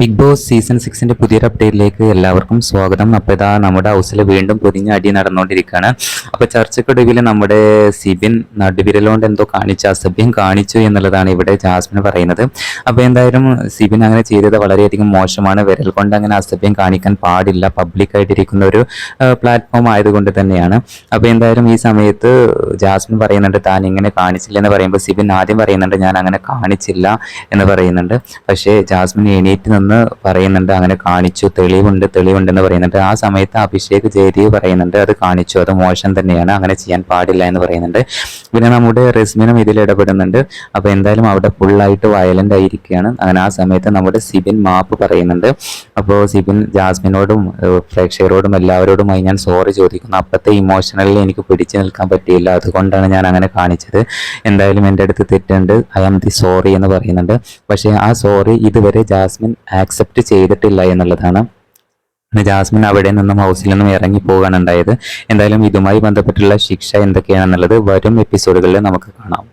Big boss season സിക്സിന്റെ പുതിയൊരു അപ്ഡേറ്റിലേക്ക് എല്ലാവർക്കും സ്വാഗതം. അപ്പോൾ ഇതാ നമ്മുടെ ഹൗസിൽ വീണ്ടും പൊതിഞ്ഞ അടി നടന്നുകൊണ്ടിരിക്കുകയാണ്. അപ്പോൾ ചർച്ചക്കൊടുവിൽ നമ്മുടെ സിബിൻ നടുവിരലോണ്ട് എന്തോ കാണിച്ചു. അസഭ്യം കാണിച്ചു എന്നുള്ളതാണ് ഇവിടെ ജാസ്മിൻ പറയുന്നത്. അപ്പോൾ എന്തായാലും സിബിൻ അങ്ങനെ ചെയ്തത് വളരെയധികം മോശമാണ്. വിരൽ കൊണ്ട് അങ്ങനെ അസഭ്യം കാണിക്കാൻ പാടില്ല. പബ്ലിക്കായിട്ടിരിക്കുന്ന ഒരു പ്ലാറ്റ്ഫോം ആയതുകൊണ്ട് തന്നെയാണ്. അപ്പോൾ എന്തായാലും ഈ സമയത്ത് ജാസ്മിൻ പറയുന്നുണ്ട് താൻ ഇങ്ങനെ കാണിച്ചില്ല എന്ന് പറയുമ്പോൾ സിബിൻ ആദ്യം പറയുന്നുണ്ട് ഞാൻ അങ്ങനെ കാണിച്ചില്ല എന്ന് പറയുന്നുണ്ട്. പക്ഷേ ജാസ്മിൻ എണീറ്റ് നിന്ന് പറയുന്നുണ്ട്. അങ്ങനെ കാണിച്ചു. തെളിവുണ്ട്. തെളിവുണ്ടെന്ന് പറയുന്നുണ്ട്. ആ സമയത്ത് അഭിഷേക് ജയദേവ് പറയുന്നുണ്ട് അത് കാണിച്ചു. അത് മോശം തന്നെയാണ്. അങ്ങനെ ചെയ്യാൻ പാടില്ല എന്ന് പറയുന്നുണ്ട്. പിന്നെ നമ്മുടെ റെസ്മിനും ഇതിൽ ഇടപെടുന്നുണ്ട്. അപ്പോൾ എന്തായാലും അവിടെ ഫുള്ളായിട്ട് വയലന്റ് ആയിരിക്കുകയാണ്. അങ്ങനെ ആ സമയത്ത് നമ്മുടെ സിബിൻ മാപ്പ് പറയുന്നുണ്ട്. അപ്പോൾ സിബിൻ ജാസ്മിനോടും പ്രേക്ഷകരോടും എല്ലാവരോടുമായി ഞാൻ സോറി ചോദിക്കുന്നു. അപ്പത്തെ ഇമോഷണലിൽ എനിക്ക് പിടിച്ചു നിൽക്കാൻ പറ്റിയില്ല. അതുകൊണ്ടാണ് ഞാൻ അങ്ങനെ കാണിച്ചത്. എന്തായാലും എന്റെ അടുത്ത് തെറ്റുണ്ട്. ഐ ആം ദി സോറി എന്ന് പറയുന്നുണ്ട്. പക്ഷേ ആ സോറി ഇതുവരെ ജാസ്മിൻ ആക്സെപ്റ്റ് ചെയ്തിട്ടില്ല എന്നുള്ളതാണ്. ജാസ്മിൻ അവിടെ നിന്നും ഹൗസിൽ നിന്നും ഇറങ്ങി പോവുകയാണ് ഉണ്ടായത് എന്തായാലും ഇതുമായി ബന്ധപ്പെട്ടുള്ള ശിക്ഷ എന്തൊക്കെയാണെന്നുള്ളത് വരും എപ്പിസോഡുകളിൽ നമുക്ക് കാണാം.